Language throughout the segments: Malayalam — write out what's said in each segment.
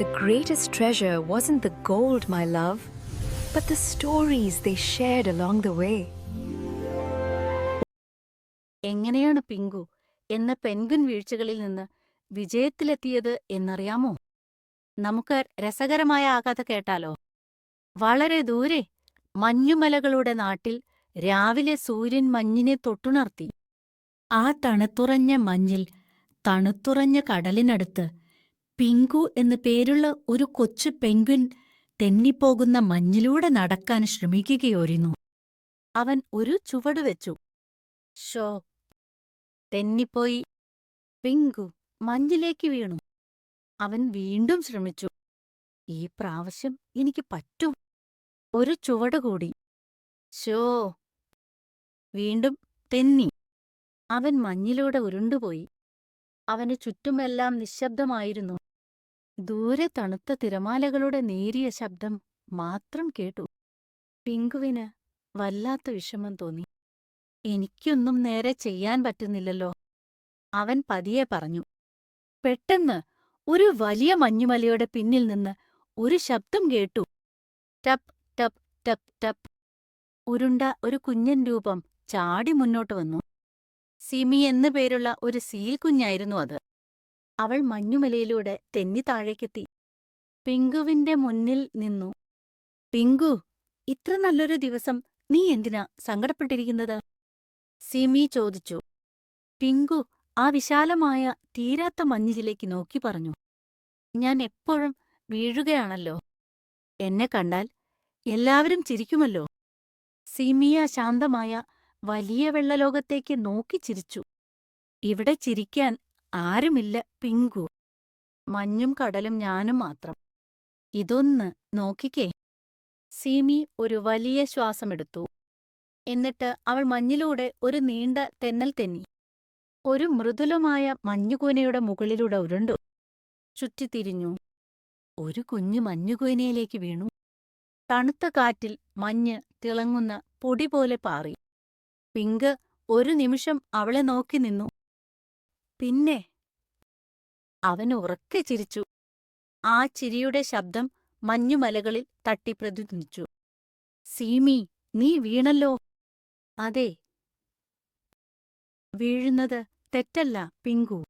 The greatest treasure wasn't the gold, my love, but the stories they shared along the way. എങ്ങനെയാണ് പിങ്കു എന്ന പെൻഗ്വിൻ വീഴ്ചകളിൽ നിന്ന് വിജയത്തിലെത്തിയത് എന്നറിയാമോ? നമുക്ക് രസകരമായ ആ കേട്ടാലോ? വളരെ ദൂരെ മഞ്ഞുമലകളുടെ നാട്ടിൽ രാവിലെ സൂര്യൻ മഞ്ഞിനെ തൊട്ടുണർത്തി. ആ തണുത്തുറഞ്ഞ മഞ്ഞിൽ തണുത്തുറഞ്ഞ കടലിനടുത്ത് പിങ്കു എന്നു പേരുള്ള ഒരു കൊച്ചു പെൻഗ്വിൻ തെന്നിപ്പോകുന്ന മഞ്ഞിലൂടെ നടക്കാൻ ശ്രമിക്കുകയായിരുന്നു. അവൻ ഒരു ചുവട് വെച്ചു. ഷോ തെന്നിപ്പോയി. പിങ്കു മഞ്ഞിലേക്ക് വീണു. അവൻ വീണ്ടും ശ്രമിച്ചു. ഈ പ്രാവശ്യം എനിക്ക് പറ്റും. ഒരു ചുവട് കൂടി. ഷോ വീണ്ടും തെന്നി. അവൻ മഞ്ഞിലൂടെ ഉരുണ്ടുപോയി. അവന് ചുറ്റുമെല്ലാം നിശ്ശബ്ദമായിരുന്നു. ദൂരെ തണുത്ത തിരമാലകളുടെ നേരിയ ശബ്ദം മാത്രം കേട്ടു. പിങ്കുവിന് വല്ലാത്ത വിഷമം തോന്നി. എനിക്കൊന്നും നേരെ ചെയ്യാൻ പറ്റുന്നില്ലല്ലോ. അവൻ പതിയെ പറഞ്ഞു. പെട്ടെന്ന് ഒരു വലിയ മഞ്ഞുമലയുടെ പിന്നിൽ നിന്ന് ഒരു ശബ്ദം കേട്ടു. ടപ് ടപ് ടപ് ടപ്. ഉരുണ്ട ഒരു കുഞ്ഞൻ രൂപം ചാടി മുന്നോട്ട് വന്നു. സിമി എന്നു പേരുള്ള ഒരു സീൽ കുഞ്ഞായിരുന്നു അത്. അവൾ മഞ്ഞുമലയിലൂടെ തെന്നി താഴേക്കെത്തി. പിങ്കുവിന്റെ മുന്നിൽ നിന്നു. പിങ്കു, ഇത്ര നല്ലൊരു ദിവസം നീ എന്തിനാ സങ്കടപ്പെട്ടിരിക്കുന്നത്? സിമി ചോദിച്ചു. പിങ്കു ആ വിശാലമായ തീരാത്ത മഞ്ഞിലേക്ക് നോക്കി പറഞ്ഞു. ഞാൻ എപ്പോഴും വീഴുകയാണല്ലോ. എന്നെ കണ്ടാൽ എല്ലാവരും ചിരിക്കുമല്ലോ. സിമിയ ശാന്തമായ വലിയ വെള്ളലോകത്തേക്ക് നോക്കി ചിരിച്ചു. ഇവിടെ ചിരിക്കാൻ ആരുമില്ല പിങ്കു. മഞ്ഞും കടലും ഞാനും മാത്രം. ഇതൊന്ന് നോക്കിക്കേ. സീമി ഒരു വലിയ ശ്വാസമെടുത്തു. എന്നിട്ട് അവൾ മഞ്ഞിലൂടെ ഒരു നീണ്ട തെന്നൽ തെന്നി. ഒരു മൃദുലമായ മഞ്ഞുകൂനയുടെ മുകളിലൂടെ ഉരുണ്ടു. ചുറ്റിത്തിരിഞ്ഞു. ഒരു കുഞ്ഞു മഞ്ഞുകൂനയിലേക്ക് വീണു. തണുത്ത കാറ്റിൽ മഞ്ഞ് തിളങ്ങുന്ന പൊടി പോലെ പാറി. പിങ്ക് ഒരു നിമിഷം അവളെ നോക്കി നിന്നു. പിന്നെ അവൻ ഉറക്കെ ചിരിച്ചു. ആ ചിരിയുടെ ശബ്ദം മഞ്ഞുമലകളിൽ തട്ടി പ്രതിധ്വനിച്ചു. സീമി, നീ വീണല്ലോ. അതെ. വീഴുന്നത് തെറ്റല്ല, പിങ്കു.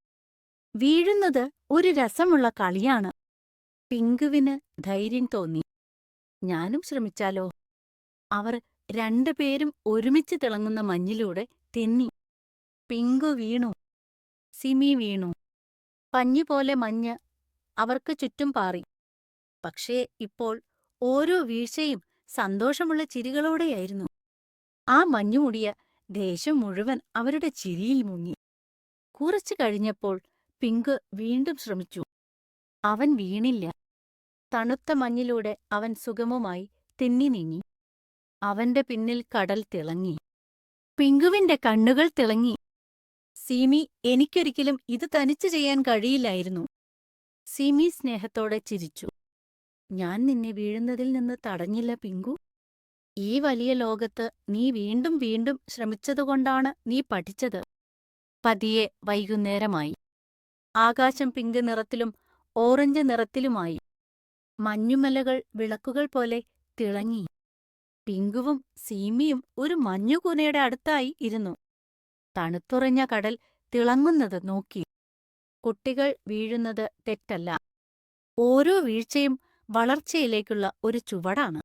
വീഴുന്നത് ഒരു രസമുള്ള കളിയാണ്. പിങ്കുവിന് ധൈര്യം തോന്നി. ഞാനും ശ്രമിച്ചാലോ? അവർ രണ്ടുപേരും ഒരുമിച്ച് തിളങ്ങുന്ന മഞ്ഞിലൂടെ തെന്നി. പിങ്കു വീണു. സിമി വീണു. പഞ്ഞിപോലെ മഞ്ഞ് അവർക്ക് ചുറ്റും പാറി. പക്ഷേ ഇപ്പോൾ ഓരോ വീഴ്ചയും സന്തോഷമുള്ള ചിരികളോടെയായിരുന്നു. ആ മഞ്ഞുമൂടിയ ദേശം മുഴുവൻ അവരുടെ ചിരിയിൽ മുങ്ങി. കുറച്ചു കഴിഞ്ഞപ്പോൾ പിങ്ക് വീണ്ടും ശ്രമിച്ചു. അവൻ വീണില്ല. തണുത്ത മഞ്ഞിലൂടെ അവൻ സുഗമമായി തെന്നി നീങ്ങി. അവന്റെ പിന്നിൽ കടൽ തിളങ്ങി. പിങ്കുവിന്റെ കണ്ണുകൾ തിളങ്ങി. സീമി എനിക്കൊരിക്കലും ഇത് തനിച്ച് ചെയ്യാൻ കഴിയില്ലായിരുന്നു. സിമി സ്നേഹത്തോടെ ചിരിച്ചു. ഞാൻ നിന്നെ വീഴുന്നതിൽ നിന്ന് തടഞ്ഞില്ല പിങ്കു. ഈ വലിയ ലോകത്ത് നീ വീണ്ടും വീണ്ടും ശ്രമിച്ചതുകൊണ്ടാണ് നീ പഠിച്ചത്. പതിയെ വൈകുന്നേരമായി. ആകാശം പിങ്ക് നിറത്തിലും ഓറഞ്ച് നിറത്തിലുമായി. മഞ്ഞുമലകൾ വിളക്കുകൾ പോലെ തിളങ്ങി. പിങ്കുവും സീമിയും ഒരു മഞ്ഞുകൂനയുടെ അടുത്തായി ഇരുന്നു. തണുത്തുറഞ്ഞ കടൽ തിളങ്ങുന്നത് നോക്കി. കുട്ടികൾ വീഴുന്നത് തെറ്റല്ല. ഓരോ വീഴ്ചയും വളർച്ചയിലേക്കുള്ള ഒരു ചുവടാണ്.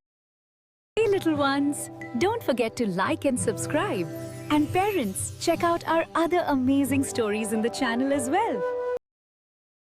Hey little ones, don't forget to like and subscribe. And parents, check out our other amazing stories in the channel as well.